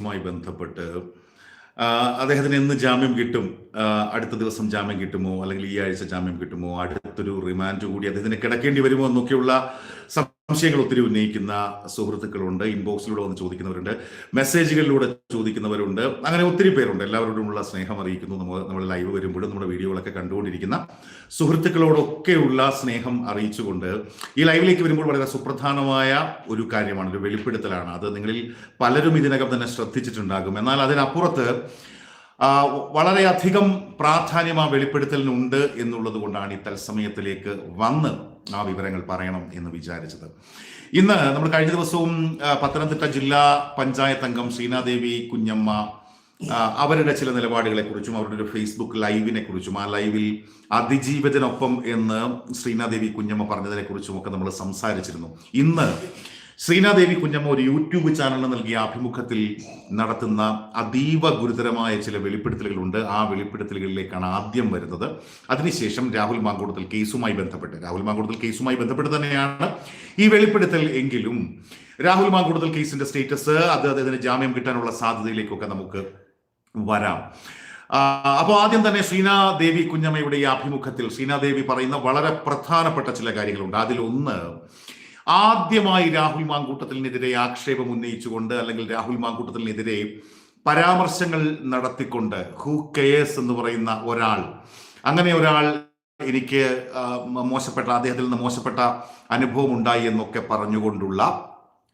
മായി ബന്ധപ്പെട്ട് അദ്ദേഹത്തിന് എന്ന് ജാമ്യം കിട്ടും. അടുത്ത ദിവസം ജാമ്യം കിട്ടുമോ? അല്ലെങ്കിൽ ഈ ആഴ്ച ജാമ്യം കിട്ടുമോ? അടുത്തൊരു റിമാൻഡ് കൂടി അദ്ദേഹത്തിന് കിടക്കേണ്ടി വരുമോ എന്നൊക്കെയുള്ള സംശയങ്ങൾ ഒത്തിരി ഉന്നയിക്കുന്ന സുഹൃത്തുക്കളുണ്ട് ഇൻബോക്സിലൂടെ വന്ന് ചോദിക്കുന്നവരുണ്ട് മെസ്സേജുകളിലൂടെ ചോദിക്കുന്നവരുണ്ട് അങ്ങനെ ഒത്തിരി പേരുണ്ട്. എല്ലാവരോടുമുള്ള സ്നേഹം അറിയിക്കുന്നു. നമ്മൾ നമ്മൾ ലൈവ് വരുമ്പോഴും നമ്മുടെ വീഡിയോകളൊക്കെ കണ്ടുകൊണ്ടിരിക്കുന്ന സുഹൃത്തുക്കളോടൊക്കെയുള്ള സ്നേഹം അറിയിച്ചുകൊണ്ട് ഈ ലൈവിലേക്ക് വരുമ്പോൾ വളരെ സുപ്രധാനമായ ഒരു കാര്യമാണ് ഒരു വെളിപ്പെടുത്തലാണ്. അത് നിങ്ങളിൽ പലരും ഇതിനകം തന്നെ ശ്രദ്ധിച്ചിട്ടുണ്ടാകും. എന്നാൽ അതിനപ്പുറത്ത് വളരെയധികം പ്രാധാന്യം ആ വെളിപ്പെടുത്തലിനുണ്ട് എന്നുള്ളത് കൊണ്ടാണ് ഈ തത്സമയത്തിലേക്ക് വന്ന് ആ വിവരങ്ങൾ പറയണം എന്ന് വിചാരിച്ചത്. ഇന്ന് നമ്മൾ കഴിഞ്ഞ ദിവസവും പത്തനംതിട്ട ജില്ലാ പഞ്ചായത്ത് അംഗം ശ്രീനാദേവി കുഞ്ഞമ്മ അവരുടെ ചില നിലപാടുകളെ കുറിച്ചും അവരുടെ ഒരു ഫേസ്ബുക്ക് ലൈവിനെ കുറിച്ചും ആ ലൈവിൽ അതിജീവിതനൊപ്പം എന്ന് ശ്രീനാദേവി കുഞ്ഞമ്മ പറഞ്ഞതിനെ കുറിച്ചും ഒക്കെ നമ്മൾ സംസാരിച്ചിരുന്നു. ഇന്ന് ശ്രീനാദേവി കുഞ്ഞമ്മ ഒരു യൂട്യൂബ് ചാനലിന് നൽകിയ അഭിമുഖത്തിൽ നടത്തുന്ന അതീവ ഗുരുതരമായ ചില വെളിപ്പെടുത്തലുകളുണ്ട്. ആ വെളിപ്പെടുത്തലുകളിലേക്കാണ് ആദ്യം വരുന്നത്. അതിനുശേഷം രാഹുൽ മാങ്കൂട്ടത്തിൽ കേസുമായി ബന്ധപ്പെട്ട് രാഹുൽ മാങ്കൂട്ടത്തിൽ കേസുമായി ബന്ധപ്പെട്ട് തന്നെയാണ് ഈ വെളിപ്പെടുത്തൽ എങ്കിലും രാഹുൽ മാങ്കൂട്ടത്തിൽ കേസിന്റെ സ്റ്റേറ്റസ് അത് അദ്ദേഹത്തിന് ജാമ്യം കിട്ടാനുള്ള സാധ്യതയിലേക്കൊക്കെ നമുക്ക് വരാം. അപ്പോൾ ആദ്യം തന്നെ ശ്രീനാദേവി കുഞ്ഞമ്മയുടെ ഈ അഭിമുഖത്തിൽ ശ്രീനാദേവി പറയുന്ന വളരെ പ്രധാനപ്പെട്ട ചില കാര്യങ്ങളുണ്ട്. അതിലൊന്ന് ആദ്യമായി രാഹുൽ മാങ്കൂട്ടത്തിനെതിരെ ആക്ഷേപം ഉന്നയിച്ചുകൊണ്ട് അല്ലെങ്കിൽ രാഹുൽ മാങ്കൂട്ടത്തിനെതിരെ പരാമർശങ്ങൾ നടത്തിക്കൊണ്ട് ഹൂ കെയേഴ്സ് എന്ന് പറയുന്ന ഒരാൾ. അങ്ങനെ ഒരാൾ എനിക്ക് മോശപ്പെട്ട അദ്ദേഹത്തിൽ നിന്ന് മോശപ്പെട്ട അനുഭവം ഉണ്ടായി എന്നൊക്കെ പറഞ്ഞുകൊണ്ടുള്ള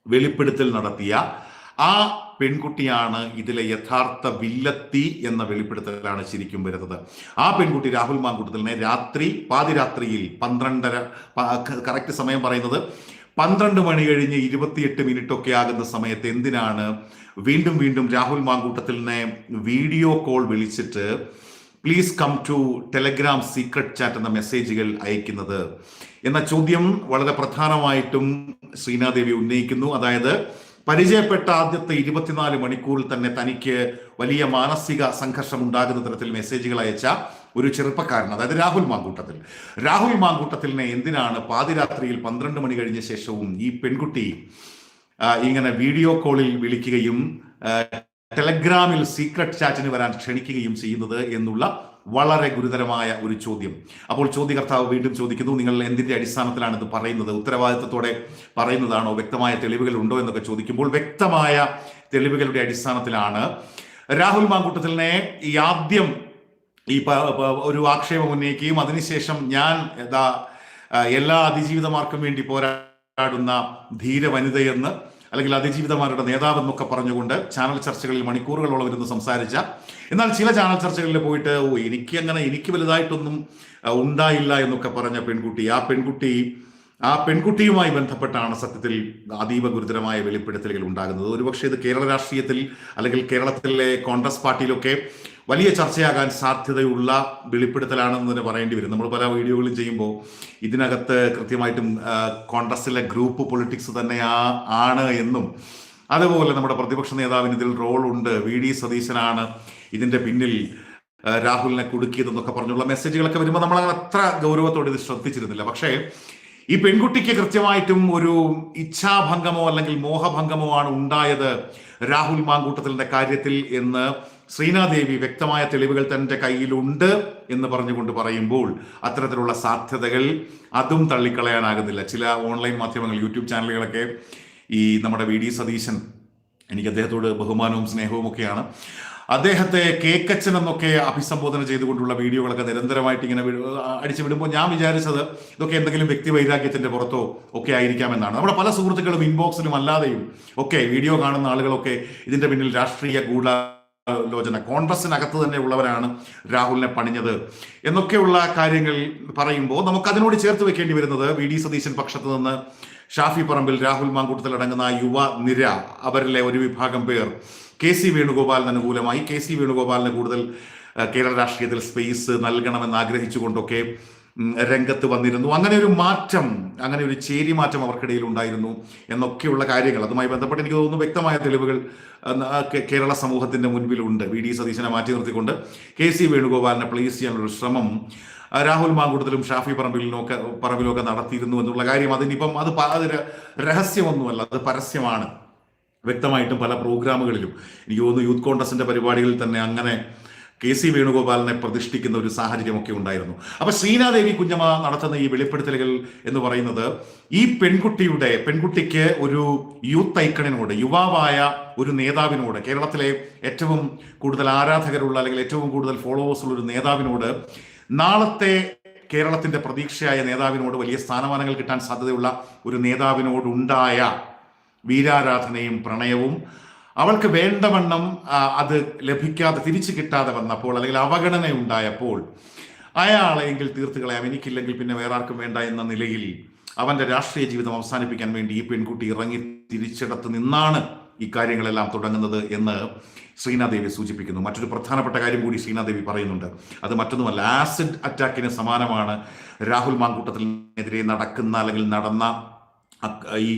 വെളിപ്പെടുത്തൽ നടത്തിയ ആ പെൺകുട്ടിയാണ് ഇതിലെ യഥാർത്ഥ വില്ലത്തി എന്ന വെളിപ്പെടുത്തലാണ് ശരിക്കും വരുന്നത്. ആ പെൺകുട്ടി രാഹുൽ മാങ്കൂട്ടത്തിലിനെ രാത്രി പാതിരാത്രിയിൽ പന്ത്രണ്ടര കറക്റ്റ് സമയം പറയുന്നത് പന്ത്രണ്ട് മണി കഴിഞ്ഞ് ഇരുപത്തിയെട്ട് മിനിറ്റ് ഒക്കെ ആകുന്ന സമയത്ത് എന്തിനാണ് വീണ്ടും വീണ്ടും രാഹുൽ മാങ്കൂട്ടത്തിനെ വീഡിയോ കോൾ വിളിച്ചിട്ട് please come to Telegram secret chat എന്ന മെസ്സേജുകൾ അയക്കുന്നത്? എന്ന ചോദ്യം വളരെ പ്രധാനമായിട്ടും ശ്രീനാദേവി ഉന്നയിക്കുന്നു. അതായത് പരിചയപ്പെട്ട ആദ്യത്തെ ഇരുപത്തിനാല് മണിക്കൂറിൽ തന്നെ തനിക്ക് വലിയ മാനസിക സംഘർഷം ഉണ്ടാകുന്ന തരത്തിൽ മെസ്സേജുകൾ അയച്ച ഒരു ചെറുപ്പക്കാരൻ അതായത് രാഹുൽ മാങ്കൂട്ടത്തിൽ. രാഹുൽ മാങ്കൂട്ടത്തിലിനെ എന്തിനാണ് പാതിരാത്രിയിൽ പന്ത്രണ്ട് മണി കഴിഞ്ഞ ശേഷവും ഈ പെൺകുട്ടി ഇങ്ങനെ വീഡിയോ കോളിൽ വിളിക്കുകയും ടെലഗ്രാമിൽ സീക്രട്ട് ചാറ്റിന് വരാൻ ക്ഷണിക്കുകയും ചെയ്യുന്നത് എന്നുള്ള വളരെ ഗുരുതരമായ ഒരു ചോദ്യം. അപ്പോൾ ചോദ്യകർത്താവ് വീണ്ടും ചോദിക്കുന്നു നിങ്ങൾ എന്തിന്റെ അടിസ്ഥാനത്തിലാണ് ഇത് പറയുന്നത്? ഉത്തരവാദിത്തത്തോടെ പറയുന്നതാണോ? വ്യക്തമായ തെളിവുകൾ ഉണ്ടോ? എന്നൊക്കെ ചോദിക്കുമ്പോൾ വ്യക്തമായ തെളിവുകളുടെ അടിസ്ഥാനത്തിലാണ്. രാഹുൽ മാങ്കൂട്ടത്തിലിനെ ഈ ആദ്യം ഈ ഒരു ആക്ഷേപം ഉന്നയിക്കുകയും അതിനുശേഷം ഞാൻ യഥാ എല്ലാ അതിജീവിതമാർക്കും വേണ്ടി പോരാടുന്ന ധീര വനിതയെന്ന് അല്ലെങ്കിൽ അതിജീവിതമാരുടെ നേതാവെന്നൊക്കെ പറഞ്ഞുകൊണ്ട് ചാനൽ ചർച്ചകളിൽ മണിക്കൂറുകളോളം ഇരുന്ന് സംസാരിച്ച എന്നാൽ ചില ചാനൽ ചർച്ചകളിൽ പോയിട്ട് ഓ എനിക്ക് അങ്ങനെ എനിക്ക് വലുതായിട്ടൊന്നും ഉണ്ടായില്ല എന്നൊക്കെ പറഞ്ഞ പെൺകുട്ടി ആ പെൺകുട്ടി ആ പെൺകുട്ടിയുമായി ബന്ധപ്പെട്ടാണ് സത്യത്തിൽ അതീവ ഗുരുതരമായ വെളിപ്പെടുത്തലുകൾ ഉണ്ടാകുന്നത്. ഒരുപക്ഷെ ഇത് കേരള രാഷ്ട്രീയത്തിൽ അല്ലെങ്കിൽ കേരളത്തിലെ കോൺഗ്രസ് പാർട്ടിയിലൊക്കെ വലിയ ചർച്ചയാകാൻ സാധ്യതയുള്ള വെളിപ്പെടുത്തലാണെന്ന് തന്നെ പറയേണ്ടി വരും. നമ്മൾ പല വീഡിയോകളും ചെയ്യുമ്പോൾ ഇതിനകത്ത് കൃത്യമായിട്ടും കോൺഗ്രസിലെ ഗ്രൂപ്പ് പൊളിറ്റിക്സ് തന്നെ ആണ് എന്നും അതുപോലെ നമ്മുടെ പ്രതിപക്ഷ നേതാവിന് ഇതിൽ ഉണ്ട് വി ഡി സതീശനാണ് ഇതിന്റെ പിന്നിൽ രാഹുലിനെ കുടുക്കിയതെന്നൊക്കെ പറഞ്ഞുള്ള മെസ്സേജുകളൊക്കെ വരുമ്പോൾ നമ്മൾ അങ്ങനെ അത്ര ഗൗരവത്തോടെ ഇത് ശ്രദ്ധിച്ചിരുന്നില്ല. പക്ഷേ ഈ പെൺകുട്ടിക്ക് കൃത്യമായിട്ടും ഒരു ഇച്ഛാഭംഗമോ അല്ലെങ്കിൽ മോഹഭംഗമോ ആണ് ഉണ്ടായത് രാഹുൽ മാങ്കൂട്ടത്തിന്റെ കാര്യത്തിൽ എന്ന് ശ്രീനാദേവി വ്യക്തമായ തെളിവുകൾ തന്റെ കയ്യിലുണ്ട് എന്ന് പറഞ്ഞുകൊണ്ട് പറയുമ്പോൾ അത്തരത്തിലുള്ള സാധ്യതകൾ അതും തള്ളിക്കളയാനാകുന്നില്ല. ചില ഓൺലൈൻ മാധ്യമങ്ങൾ യൂട്യൂബ് ചാനലുകളൊക്കെ ഈ നമ്മുടെ വി ഡി സതീശൻ എനിക്ക് അദ്ദേഹത്തോട് ബഹുമാനവും സ്നേഹവും ഒക്കെയാണ്. അദ്ദേഹത്തെ കേക്കച്ചൻ എന്നൊക്കെ അഭിസംബോധന ചെയ്തുകൊണ്ടുള്ള വീഡിയോകളൊക്കെ നിരന്തരമായിട്ട് ഇങ്ങനെ അടിച്ചു വിടുമ്പോൾ ഞാൻ വിചാരിച്ചത് ഇതൊക്കെ എന്തെങ്കിലും വ്യക്തി വൈരാഗ്യത്തിന്റെ പുറത്തോ ഒക്കെ ആയിരിക്കാമെന്നാണ്. നമ്മുടെ പല സുഹൃത്തുക്കളും ഇൻബോക്സിലും അല്ലാതെയും ഒക്കെ വീഡിയോ കാണുന്ന ആളുകളൊക്കെ ഇതിന്റെ പിന്നിൽ രാഷ്ട്രീയ ഗൂഢ ലോചന. കോൺഗ്രസിനകത്ത് തന്നെ ഉള്ളവരാണ് രാഹുലിനെ പണിഞ്ഞത്. എന്നൊക്കെയുള്ള കാര്യങ്ങൾ പറയുമ്പോൾ നമുക്ക് അതിനോട് ചേർത്ത് വെക്കേണ്ടി വരുന്നത് വി ഡി സതീശൻ പക്ഷത്ത് നിന്ന് ഷാഫി പറമ്പിൽ രാഹുൽ മാങ്കൂട്ടത്തിൽ അടങ്ങുന്ന യുവ നിര അവരിലെ ഒരു വിഭാഗം പേർ കെ സി വേണുഗോപാലിന് അനുകൂലമായി. കെ സി വേണുഗോപാലിന് കൂടുതൽ കേരള രാഷ്ട്രീയത്തിൽ സ്പേസ് നൽകണമെന്ന് ആഗ്രഹിച്ചുകൊണ്ടൊക്കെ രംഗത്ത് വന്നിരുന്നു. അങ്ങനെ ഒരു മാറ്റം അങ്ങനെ ഒരു ചേരി മാറ്റം അവർക്കിടയിൽ ഉണ്ടായിരുന്നു എന്നൊക്കെയുള്ള കാര്യങ്ങൾ. അതുമായി ബന്ധപ്പെട്ട് എനിക്ക് തോന്നുന്നു വ്യക്തമായ തെളിവുകൾ കേരള സമൂഹത്തിന്റെ മുൻപിലുണ്ട്. വി ഡി സതീശനെ മാറ്റി നിർത്തിക്കൊണ്ട് കെ സി വേണുഗോപാലിനെ പ്ലേസ് ചെയ്യാനുള്ള ശ്രമം രാഹുൽ മാങ്കൂട്ടത്തിലും ഷാഫി പറമ്പിലിനൊക്കെ പറമ്പിലൊക്കെ നടത്തിയിരുന്നു എന്നുള്ള കാര്യം അതിനിപ്പം അത് അതൊരു അത് രഹസ്യമൊന്നുമല്ല അത് പരസ്യമാണ്. വ്യക്തമായിട്ടും പല പ്രോഗ്രാമുകളിലും. എനിക്ക് തോന്നുന്നു യൂത്ത് കോൺഗ്രസിന്റെ പരിപാടികളിൽ തന്നെ അങ്ങനെ കെ സി വേണുഗോപാലിനെ പ്രതിഷ്ഠിക്കുന്ന ഒരു സാഹചര്യമൊക്കെ ഉണ്ടായിരുന്നു. അപ്പൊ ശ്രീനാദേവി കുഞ്ഞമ്മ നടത്തുന്ന ഈ വെളിപ്പെടുത്തലുകൾ എന്ന് പറയുന്നത് ഈ പെൺകുട്ടിയുടെ പെൺകുട്ടിക്ക് ഒരു യൂത്ത് ഐക്കണിനോട് യുവാവായ ഒരു നേതാവിനോട് കേരളത്തിലെ ഏറ്റവും കൂടുതൽ ആരാധകരുള്ള അല്ലെങ്കിൽ ഏറ്റവും കൂടുതൽ ഫോളോവേഴ്സ് ഉള്ള ഒരു നേതാവിനോട് നാളത്തെ കേരളത്തിന്റെ പ്രതീക്ഷയായ നേതാവിനോട് വലിയ സ്ഥാനമാനങ്ങൾ കിട്ടാൻ സാധ്യതയുള്ള ഒരു നേതാവിനോടുണ്ടായ വീരാരാധനയും പ്രണയവും അവൾക്ക് വേണ്ടവണ്ണം അത് ലഭിക്കാതെ തിരിച്ചു കിട്ടാതെ വന്നപ്പോൾ അല്ലെങ്കിൽ അവഗണന ഉണ്ടായപ്പോൾ അയാളെങ്കിൽ തീർത്ത് കളയാം എനിക്കില്ലെങ്കിൽ പിന്നെ വേറെ ആർക്കും വേണ്ട എന്ന നിലയിൽ അവന്റെ രാഷ്ട്രീയ ജീവിതം അവസാനിപ്പിക്കാൻ വേണ്ടി ഈ പെൺകുട്ടി ഇറങ്ങി തിരിച്ചിടത്ത് നിന്നാണ് ഈ കാര്യങ്ങളെല്ലാം തുടങ്ങുന്നത് എന്ന് ശ്രീനാദേവി സൂചിപ്പിക്കുന്നു. മറ്റൊരു പ്രധാനപ്പെട്ട കാര്യം കൂടി ശ്രീനാദേവി പറയുന്നുണ്ട്. അത് മറ്റൊന്നുമല്ല ആസിഡ് അറ്റാക്കിന് സമാനമാണ്. രാഹുൽ മാങ്കൂട്ടത്തിനെതിരെ നടക്കുന്ന അല്ലെങ്കിൽ നടന്ന ഈ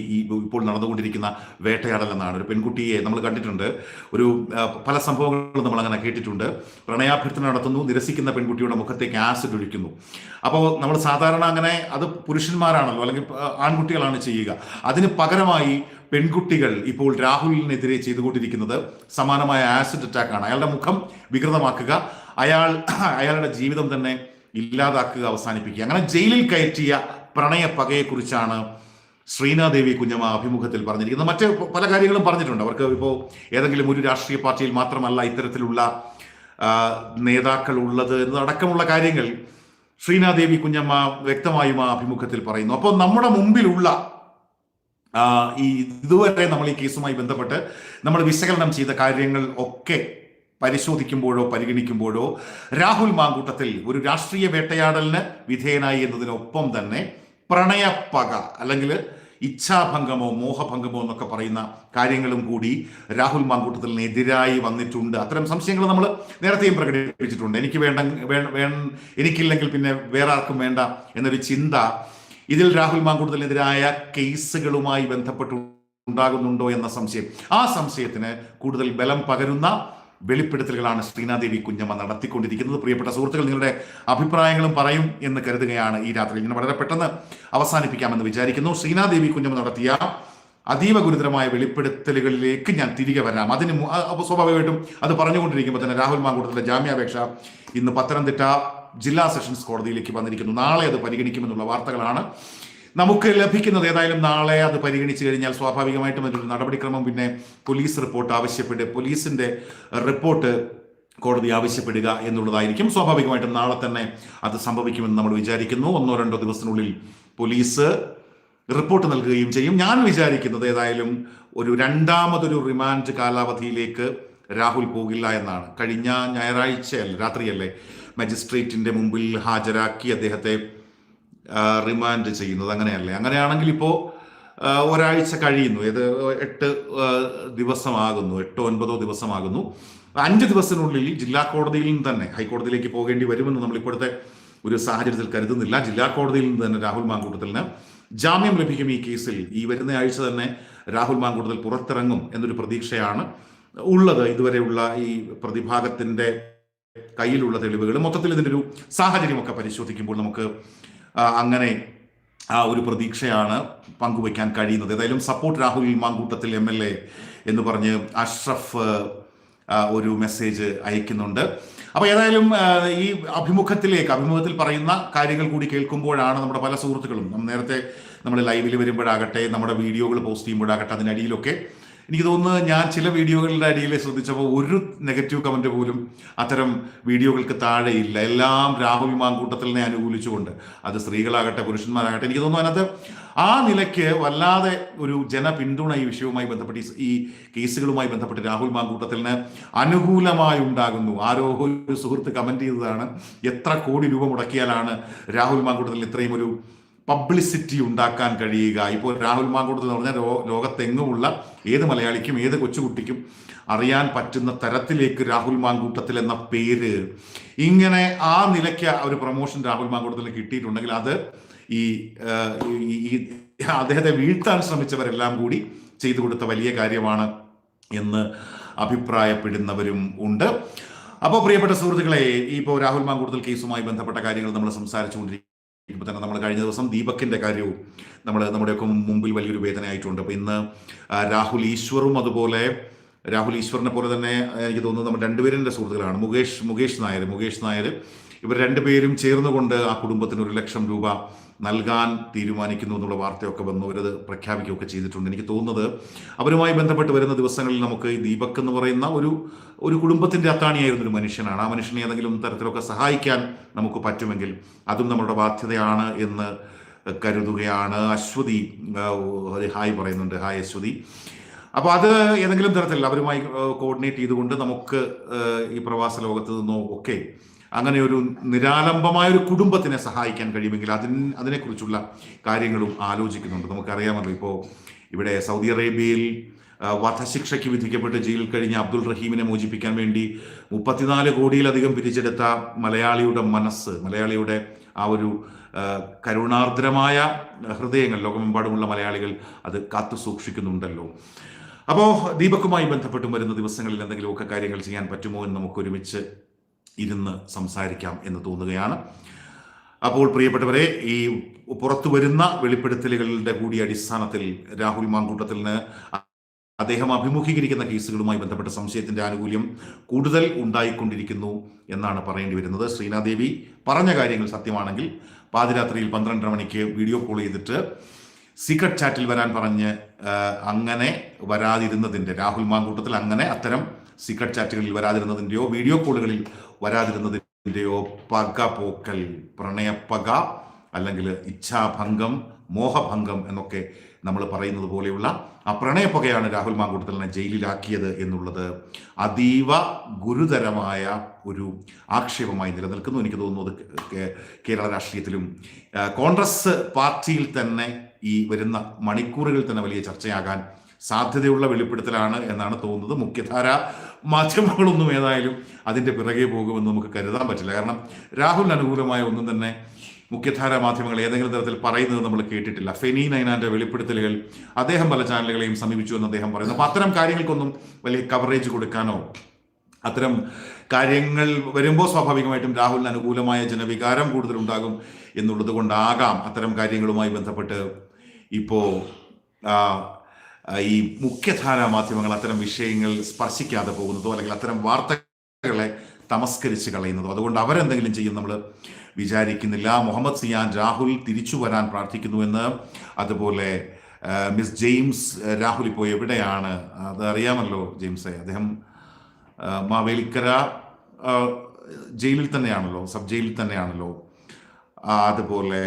ഇപ്പോൾ നടന്നുകൊണ്ടിരിക്കുന്ന വേട്ടയാടൽ എന്നാണ് ഒരു പെൺകുട്ടിയെ നമ്മൾ കണ്ടിട്ടുണ്ട്. ഒരു പല സംഭവങ്ങളും നമ്മൾ അങ്ങനെ കേട്ടിട്ടുണ്ട്. പ്രണയാഭ്യർത്ഥന നടത്തുന്നു. നിരസിക്കുന്ന പെൺകുട്ടിയുടെ മുഖത്തേക്ക് ആസിഡ് ഒഴിക്കുന്നു. അപ്പോൾ നമ്മൾ സാധാരണ അങ്ങനെ അത് പുരുഷന്മാരാണല്ലോ അല്ലെങ്കിൽ ആൺകുട്ടികളാണ് ചെയ്യുക. അതിന് പകരമായി പെൺകുട്ടികൾ ഇപ്പോൾ രാഹുലിനെതിരെ ചെയ്തുകൊണ്ടിരിക്കുന്നത് സമാനമായ ആസിഡ് അറ്റാക്കാണ്. അയാളുടെ മുഖം വികൃതമാക്കുക. അയാൾ അയാളുടെ ജീവിതം തന്നെ ഇല്ലാതാക്കുക അവസാനിപ്പിക്കുക. അങ്ങനെ ജയിലിൽ കയറ്റിയ പ്രണയ പകയെക്കുറിച്ചാണ് ശ്രീനാദേവി കുഞ്ഞമ്മ അഭിമുഖത്തിൽ പറഞ്ഞിരിക്കുന്നത് മറ്റ് പല കാര്യങ്ങളും പറഞ്ഞിട്ടുണ്ട്. അവർക്ക് ഇപ്പോൾ ഏതെങ്കിലും ഒരു രാഷ്ട്രീയ പാർട്ടിയിൽ മാത്രമല്ല ഇത്തരത്തിലുള്ള നേതാക്കൾ ഉള്ളത് എന്നതടക്കമുള്ള കാര്യങ്ങൾ ശ്രീനാദേവി കുഞ്ഞമ്മ വ്യക്തമായും ആ അഭിമുഖത്തിൽ പറയുന്നു. അപ്പോൾ നമ്മുടെ മുമ്പിലുള്ള ഈ ഇതുവരെ നമ്മൾ ഈ കേസുമായി ബന്ധപ്പെട്ട് നമ്മൾ വിശകലനം ചെയ്ത കാര്യങ്ങൾ ഒക്കെ പരിശോധിക്കുമ്പോഴോ പരിഗണിക്കുമ്പോഴോ രാഹുൽ മാങ്കൂട്ടത്തിൽ ഒരു രാഷ്ട്രീയ വേട്ടയാടലിന് വിധേയനായി എന്നതിനൊപ്പം തന്നെ പ്രണയപ്പക അല്ലെങ്കിൽ ഇച്ഛാഭംഗമോ മോഹഭംഗമോ എന്നൊക്കെ പറയുന്ന കാര്യങ്ങളും കൂടി രാഹുൽ മാങ്കൂട്ടത്തിനെതിരായി വന്നിട്ടുണ്ട്. അത്തരം സംശയങ്ങൾ നമ്മൾ നേരത്തെയും പ്രകടിപ്പിച്ചിട്ടുണ്ട്. എനിക്ക് വേണ്ട എനിക്കില്ലെങ്കിൽ പിന്നെ വേറെ ആർക്കും വേണ്ട എന്നൊരു ചിന്ത ഇതിൽ രാഹുൽ മാങ്കൂട്ടത്തിനെതിരായ കേസുകളുമായി ബന്ധപ്പെട്ടുണ്ടാകുന്നുണ്ടോ എന്ന സംശയം. ആ സംശയത്തിന് കൂടുതൽ ബലം പകരുന്ന വെളിപ്പെടുത്തലുകളാണ് ശ്രീനാദേവി കുഞ്ഞമ്മ നടത്തിക്കൊണ്ടിരിക്കുന്നത്. പ്രിയപ്പെട്ട സുഹൃത്തുക്കൾ നിങ്ങളുടെ അഭിപ്രായങ്ങളും പറയും എന്ന് കരുതുകയാണ് ഈ രാത്രി ഇങ്ങനെ വളരെ പെട്ടെന്ന് അവസാനിപ്പിക്കാമെന്ന് വിചാരിക്കുന്നു. ശ്രീനാദേവി കുഞ്ഞമ്മ നടത്തിയ അതീവ ഗുരുതരമായ വെളിപ്പെടുത്തലുകളിലേക്ക് ഞാൻ തിരികെ വരാം. അതിന് സ്വാഭാവികമായിട്ടും അത് പറഞ്ഞുകൊണ്ടിരിക്കുമ്പോൾ തന്നെ രാഹുൽ മാങ്കൂട്ടത്തിലെ ജാമ്യാപേക്ഷ ഇന്ന് പത്തനംതിട്ട ജില്ലാ സെഷൻസ് കോടതിയിലേക്ക് വന്നിരിക്കുന്നു. നാളെ അത് പരിഗണിക്കുമെന്നുള്ള വാർത്തകളാണ് നമുക്ക് ലഭിക്കുന്നത് ഏതായാലും നാളെ അത് പരിഗണിച്ചു കഴിഞ്ഞാൽ സ്വാഭാവികമായിട്ടും അതിന്റെ നടപടിക്രമം പിന്നെ പോലീസ് റിപ്പോർട്ട് ആവശ്യപ്പെട്ട് പോലീസിന്റെ റിപ്പോർട്ട് കോടതി ആവശ്യപ്പെടുക എന്നുള്ളതായിരിക്കും. സ്വാഭാവികമായിട്ടും നാളെ തന്നെ അത് സംഭവിക്കുമെന്ന് നമ്മൾ വിചാരിക്കുന്നു. ഒന്നോ രണ്ടോ ദിവസത്തിനുള്ളിൽ പോലീസ് റിപ്പോർട്ട് നൽകുകയും ചെയ്യും. ഞാൻ വിചാരിക്കുന്നത് ഏതായാലും ഒരു രണ്ടാമതൊരു റിമാൻഡ് കാലാവധിയിലേക്ക് രാഹുൽ പോകില്ല എന്നാണ്. കഴിഞ്ഞ ഞായറാഴ്ചയല്ല രാത്രിയല്ലേ മജിസ്ട്രേറ്റിന്റെ മുമ്പിൽ ഹാജരാക്കി അദ്ദേഹത്തെ റിമാൻഡ് ചെയ്യുന്നത് അങ്ങനെയല്ലേ? അങ്ങനെയാണെങ്കിൽ ഇപ്പോൾ ഒരാഴ്ച കഴിയുന്നു. ഇത് എട്ട് ദിവസമാകുന്നു. എട്ടോ ഒൻപതോ ദിവസമാകുന്നു. അഞ്ച് ദിവസത്തിനുള്ളിൽ ജില്ലാ കോടതിയിൽ നിന്ന് തന്നെ ഹൈക്കോടതിയിലേക്ക് പോകേണ്ടി വരുമെന്ന് നമ്മൾ ഇപ്പോഴത്തെ ഒരു സാഹചര്യത്തിൽ കരുതുന്നില്ല. ജില്ലാ കോടതിയിൽ നിന്ന് തന്നെ രാഹുൽ മാങ്കൂട്ടത്തിന് ജാമ്യം ലഭിക്കും ഈ കേസിൽ. ഈ വരുന്ന ആഴ്ച തന്നെ രാഹുൽ മാങ്കൂട്ടത്തിൽ പുറത്തിറങ്ങും എന്നൊരു പ്രതീക്ഷയാണ് ഉള്ളത്. ഇതുവരെയുള്ള ഈ പ്രതിഭാഗത്തിന്റെ കയ്യിലുള്ള തെളിവുകൾ മൊത്തത്തിൽ ഇതിന്റെ ഒരു സാഹചര്യമൊക്കെ പരിശോധിക്കുമ്പോൾ നമുക്ക് അങ്ങനെ ആ ഒരു പ്രതീക്ഷയാണ് പങ്കുവയ്ക്കാൻ കഴിയുന്നത്. ഏതായാലും support Rahul Mamkootathil M L A എന്ന് പറഞ്ഞ് അഷ്റഫ് ഒരു മെസ്സേജ് അയക്കുന്നുണ്ട്. അപ്പൊ ഏതായാലും ഈ അഭിമുഖത്തിലേക്ക് അഭിമുഖത്തിൽ പറയുന്ന കാര്യങ്ങൾ കൂടി കേൾക്കുമ്പോഴാണ് നമ്മുടെ പല സുഹൃത്തുക്കളും നേരത്തെ നമ്മൾ ലൈവിൽ വരുമ്പോഴാകട്ടെ നമ്മുടെ വീഡിയോകൾ പോസ്റ്റ് ചെയ്യുമ്പോഴാകട്ടെ അതിനടിയിലൊക്കെ എനിക്ക് തോന്നുന്നത് ഞാൻ ചില വീഡിയോകളുടെ അടിയിൽ ശ്രദ്ധിച്ചപ്പോൾ ഒരു നെഗറ്റീവ് കമന്റ് പോലും അത്തരം വീഡിയോകൾക്ക് താഴെയില്ല എല്ലാം രാഹുൽ മാങ്കൂട്ടത്തിനെ അനുകൂലിച്ചുകൊണ്ട്. അത് സ്ത്രീകളാകട്ടെ പുരുഷന്മാരാകട്ടെ. എനിക്ക് തോന്നുന്നു അതിനകത്ത് ആ നിലയ്ക്ക് വല്ലാതെ ഒരു ജനപിന്തുണ ഈ വിഷയവുമായി ബന്ധപ്പെട്ട് ഈ- കേസുകളുമായി ബന്ധപ്പെട്ട് രാഹുൽ മാങ്കൂട്ടത്തിന് അനുകൂലമായി ഉണ്ടാകുന്നു. ആരോ ഒരു സുഹൃത്ത് കമന്റ് ചെയ്തതാണ് എത്ര കോടി രൂപ മുടക്കിയാലാണ് രാഹുൽ മാങ്കൂട്ടത്തിൽ ഇത്രയും ഒരു പബ്ലിസിറ്റി ഉണ്ടാക്കാൻ കഴിയുക. ഇപ്പോൾ രാഹുൽ മാങ്കൂട്ടത്തിൽ എന്ന് പറഞ്ഞാൽ ലോ- ലോകത്തെങ്ങുമുള്ള ഏത് മലയാളിക്കും ഏത് കൊച്ചുകുട്ടിക്കും അറിയാൻ പറ്റുന്ന തരത്തിലേക്ക് രാഹുൽ മാങ്കൂട്ടത്തിൽ എന്ന പേര്. ഇങ്ങനെ ആ നിലയ്ക്ക് ഒരു പ്രൊമോഷൻ രാഹുൽ മാങ്കൂട്ടത്തിൽ കിട്ടിയിട്ടുണ്ടെങ്കിൽ അത് ഈ ഈ- അദ്ദേഹത്തെ വീഴ്ത്താൻ ശ്രമിച്ചവരെല്ലാം കൂടി ചെയ്തു കൊടുത്ത വലിയ കാര്യമാണ് എന്ന് അഭിപ്രായപ്പെടുന്നവരും ഉണ്ട്. അപ്പോൾ പ്രിയപ്പെട്ട സുഹൃത്തുക്കളെ ഇപ്പോൾ രാഹുൽ മാങ്കൂട്ടത്തിൽ കേസുമായി ബന്ധപ്പെട്ട കാര്യങ്ങൾ നമ്മൾ സംസാരിച്ചുകൊണ്ടിരിക്കും ഇപ്പൊ തന്നെ നമ്മൾ കഴിഞ്ഞ ദിവസം ദീപക്കിന്റെ കാര്യവും നമ്മൾ നമ്മുടെയൊക്കെ മുമ്പിൽ വലിയൊരു വേദനയായിട്ടുണ്ട്. അപ്പൊ ഇന്ന് രാഹുൽ ഈശ്വറും അതുപോലെ രാഹുൽ ഈശ്വറിനെ പോലെ തന്നെ എനിക്ക് തോന്നുന്നു നമ്മൾ രണ്ടുപേരുടെ സുഹൃത്തുക്കളാണ്. മുകേഷ് മുകേഷ് നായർ മുകേഷ് നായർ ഇവർ രണ്ടുപേരും ചേർന്നുകൊണ്ട് ആ കുടുംബത്തിന് ഒരു ലക്ഷം രൂപ നൽകാൻ തീരുമാനിക്കുന്നു എന്നുള്ള വാർത്തയൊക്കെ വന്നു. അവരത് പ്രഖ്യാപിക്കുകയൊക്കെ ചെയ്തിട്ടുണ്ട്. എനിക്ക് തോന്നുന്നത് അവരുമായി ബന്ധപ്പെട്ട് വരുന്ന ദിവസങ്ങളിൽ നമുക്ക് ഈ ദീപക് എന്ന് പറയുന്ന ഒരു ഒരു കുടുംബത്തിന്റെ അത്താണിയായിരുന്ന ഒരു മനുഷ്യനാണ്. ആ മനുഷ്യനെ ഏതെങ്കിലും തരത്തിലൊക്കെ സഹായിക്കാൻ നമുക്ക് പറ്റുമെങ്കിൽ അതും നമ്മുടെ ബാധ്യതയാണ് എന്ന് കരുതുകയാണ് അശ്വതി ഹായ് പറയുന്നുണ്ട്. ഹായ് അശ്വതി. അപ്പോൾ അത് ഏതെങ്കിലും തരത്തിൽ അവരുമായി കോർഡിനേറ്റ് ചെയ്തുകൊണ്ട് നമുക്ക് ഈ പ്രവാസ ലോകത്ത് നിന്നോ ഒക്കെ അങ്ങനെ ഒരു നിരാലംബമായ ഒരു കുടുംബത്തിനെ സഹായിക്കാൻ കഴിയുമെങ്കിൽ അതിന് അതിനെക്കുറിച്ചുള്ള കാര്യങ്ങളും ആലോചിക്കുന്നുണ്ട്. നമുക്കറിയാമല്ലോ ഇപ്പോൾ ഇവിടെ സൗദി അറേബ്യയിൽ വധശിക്ഷയ്ക്ക് വിധിക്കപ്പെട്ട് ജയിലിൽ കഴിഞ്ഞ അബ്ദുൾ റഹീമിനെ മോചിപ്പിക്കാൻ വേണ്ടി മുപ്പത്തിനാല് കോടിയിലധികം പിരിച്ചെടുത്ത മലയാളിയുടെ മനസ്സ് മലയാളിയുടെ ആ ഒരു കരുണാർദ്രമായ ഹൃദയങ്ങൾ ലോകമെമ്പാടുമുള്ള മലയാളികൾ അത് കാത്തു സൂക്ഷിക്കുന്നുണ്ടല്ലോ. അപ്പോൾ ദീപക്കുമായി ബന്ധപ്പെട്ടും വരുന്ന ദിവസങ്ങളിൽ എന്തെങ്കിലുമൊക്കെ കാര്യങ്ങൾ ചെയ്യാൻ പറ്റുമോ എന്ന് നമുക്ക് ഒരുമിച്ച് ഇരുന്ന് സംസാരിക്കാം എന്ന് തോന്നുകയാണ്. അപ്പോൾ പ്രിയപ്പെട്ടവരെ ഈ പുറത്തു വരുന്ന വെളിപ്പെടുത്തലുകളുടെ കൂടി അടിസ്ഥാനത്തിൽ രാഹുൽ മാങ്കൂട്ടത്തിന് അദ്ദേഹം അഭിമുഖീകരിക്കുന്ന കേസുകളുമായി ബന്ധപ്പെട്ട സംശയത്തിന്റെ ആനുകൂല്യം കൂടുതൽ ഉണ്ടായിക്കൊണ്ടിരിക്കുന്നു എന്നാണ് പറയേണ്ടി വരുന്നത്. ശ്രീനാദേവി പറഞ്ഞ കാര്യങ്ങൾ സത്യമാണെങ്കിൽ പാതിരാത്രിയിൽ പന്ത്രണ്ടര മണിക്ക് വീഡിയോ കോൾ ചെയ്തിട്ട് സീക്രട്ട് ചാറ്റിൽ വരാൻ പറഞ്ഞ് അങ്ങനെ വരാതിരുന്നതിന്റെ രാഹുൽ മാങ്കൂട്ടത്തിൽ അങ്ങനെ അത്തരം സീക്രട്ട് ചാറ്റുകളിൽ വരാതിരുന്നതിന്റെയോ വീഡിയോ കോളുകളിൽ വരാതിരുന്നതിന്റെയോ പക പോക്കൽ പ്രണയപ്പക അല്ലെങ്കിൽ ഇച്ഛാഭംഗം മോഹഭംഗം എന്നൊക്കെ നമ്മൾ പറയുന്നത് പോലെയുള്ള ആ പ്രണയപ്പകയാണ് രാഹുൽ മാങ്കൂട്ടത്തലിനെ ജയിലിലാക്കിയത് എന്നുള്ളത് അതീവ ഗുരുതരമായ ഒരു ആക്ഷേപമായി നിലനിൽക്കുന്നു. എനിക്ക് തോന്നുന്നു കേരള രാഷ്ട്രീയത്തിലും കോൺഗ്രസ് പാർട്ടിയിൽ തന്നെ ഈ വരുന്ന മണിക്കൂറുകളിൽ തന്നെ വലിയ ചർച്ചയാകാൻ സാധ്യതയുള്ള വെളിപ്പെടുത്തലാണ് എന്നാണ് തോന്നുന്നത്. മുഖ്യധാര മാധ്യമങ്ങളൊന്നും ഏതായാലും അതിന്റെ പിറകെ പോകുമെന്ന് നമുക്ക് കരുതാൻ പറ്റില്ല. കാരണം രാഹുലിന് അനുകൂലമായ ഒന്നും തന്നെ മുഖ്യധാര മാധ്യമങ്ങൾ ഏതെങ്കിലും തരത്തിൽ പറയുന്നത് നമ്മൾ കേട്ടിട്ടില്ല. ഫെനി നൈനാന്റെ വെളിപ്പെടുത്തലുകൾ അദ്ദേഹം പല ചാനലുകളെയും സമീപിച്ചു എന്ന് അദ്ദേഹം പറയുന്നു. അപ്പോൾ അത്തരം കാര്യങ്ങൾക്കൊന്നും വലിയ കവറേജ് കൊടുക്കാനോ അത്തരം കാര്യങ്ങൾ വരുമ്പോൾ സ്വാഭാവികമായിട്ടും രാഹുലിന് അനുകൂലമായ ജനവികാരം കൂടുതലുണ്ടാകും എന്നുള്ളത് കൊണ്ടാകാം അത്തരം കാര്യങ്ങളുമായി ബന്ധപ്പെട്ട് ഇപ്പോ ആ, ആ, ഈ മുഖ്യധാര മാധ്യമങ്ങൾ അത്തരം വിഷയങ്ങൾ സ്പർശിക്കാതെ പോകുന്നതോ അല്ലെങ്കിൽ അത്തരം വാർത്തകളെ തമസ്കരിച്ച് കളയുന്നതോ. അതുകൊണ്ട് അവരെന്തെങ്കിലും ചെയ്യും നമ്മൾ വിചാരിക്കുന്നില്ല. മുഹമ്മദ് സിയാൻ രാഹുൽ തിരിച്ചു വരാൻ പ്രാർത്ഥിക്കുന്നുവെന്ന് അതുപോലെ മിസ് ജെയിംസ് രാഹുൽ ഇപ്പോൾ എവിടെയാണ്? അത് അറിയാമല്ലോ ജെയിംസെ. അദ്ദേഹം മാവേലിക്കര ജയിലിൽ തന്നെയാണല്ലോ. സബ് ജയിലിൽ തന്നെയാണല്ലോ. അതുപോലെ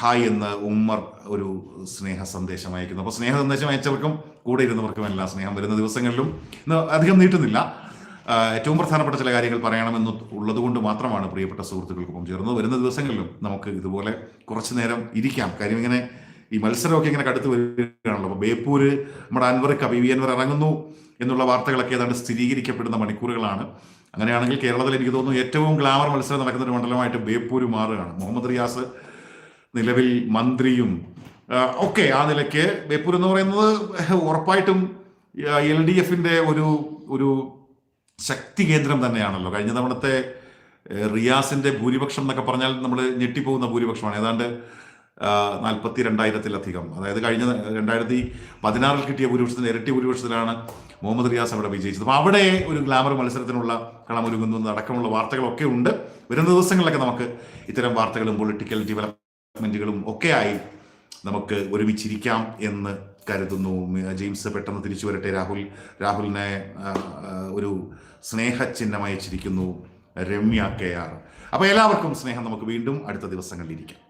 ഹായ് എന്ന് ഉമ്മർ ഒരു സ്നേഹ സന്ദേശം അയക്കുന്നു. അപ്പോൾ സ്നേഹ സന്ദേശം അയച്ചവർക്കും കൂടെ ഇരുന്നവർക്കും എല്ലാ സ്നേഹം വരുന്ന ദിവസങ്ങളിലും ഇന്ന് അധികം നീട്ടുന്നില്ല. ഏറ്റവും പ്രധാനപ്പെട്ട ചില കാര്യങ്ങൾ പറയണമെന്ന് ഉള്ളത് കൊണ്ട് മാത്രമാണ് പ്രിയപ്പെട്ട സുഹൃത്തുക്കൾക്കൊപ്പം ചേർന്നത്. വരുന്ന ദിവസങ്ങളിലും നമുക്ക് ഇതുപോലെ കുറച്ചു നേരം ഇരിക്കാം. കാര്യം ഇങ്ങനെ ഈ മത്സരമൊക്കെ ഇങ്ങനെ കടുത്ത് വരികയാണല്ലോ. അപ്പോൾ ബേപ്പൂര് നമ്മുടെ അൻവർ കവി വി അൻവർ ഇറങ്ങുന്നു എന്നുള്ള വാർത്തകളൊക്കെ ഏതാണ്ട് സ്ഥിരീകരിക്കപ്പെടുന്ന മണിക്കൂറുകളാണ്. അങ്ങനെയാണെങ്കിൽ കേരളത്തിൽ എനിക്ക് തോന്നുന്നു ഏറ്റവും ഗ്ലാമർ മത്സരം നടക്കുന്ന ഒരു മണ്ഡലമായിട്ട് ബേപ്പൂര് മാറുകയാണ്. മുഹമ്മദ് റിയാസ് നിലവിൽ മന്ത്രിയും ഒക്കെ ആ നിലയ്ക്ക് ബേപ്പൂർ എന്ന് പറയുന്നത് ഉറപ്പായിട്ടും എൽ ഡി എഫിന്റെ ഒരു ഒരു ശക്തി കേന്ദ്രം തന്നെയാണല്ലോ. കഴിഞ്ഞ തവണത്തെ റിയാസിന്റെ ഭൂരിപക്ഷം എന്നൊക്കെ പറഞ്ഞാൽ നമ്മൾ ഞെട്ടിപ്പോകുന്ന ഭൂരിപക്ഷമാണ്. ഏതാണ്ട് നാൽപ്പത്തി രണ്ടായിരത്തിലധികം അതായത് കഴിഞ്ഞ രണ്ടായിരത്തി പതിനാറിൽ കിട്ടിയ ഭൂരിപക്ഷത്തിന് ഇരട്ടി ഭൂരിപക്ഷത്തിലാണ് മുഹമ്മദ് റിയാസ് അവിടെ വിജയിച്ചത്. അപ്പോൾ അവിടെ ഒരു ഗ്ലാമർ മത്സരത്തിനുള്ള കളമൊരുങ്ങുന്നു അടക്കമുള്ള വാർത്തകളൊക്കെ ഉണ്ട്. വരുന്ന ദിവസങ്ങളിലൊക്കെ നമുക്ക് ഇത്തരം വാർത്തകളും പൊളിറ്റിക്കൽ ഡെവലപ്മെന്റുകളും ഒക്കെയായി നമുക്ക് ഒരുമിച്ചിരിക്കാം എന്ന് കരുതുന്നു. ജെയിംസ് പെട്ടെന്ന് തിരിച്ചു വരട്ടെ. രാഹുൽ രാഹുലിനെ ഒരു അയച്ചിരിക്കുന്നു രമ്യ കെ ആർ. അപ്പോൾ എല്ലാവർക്കും സ്നേഹം. നമുക്ക് വീണ്ടും അടുത്ത ദിവസങ്ങളിൽ ഇരിക്കാം.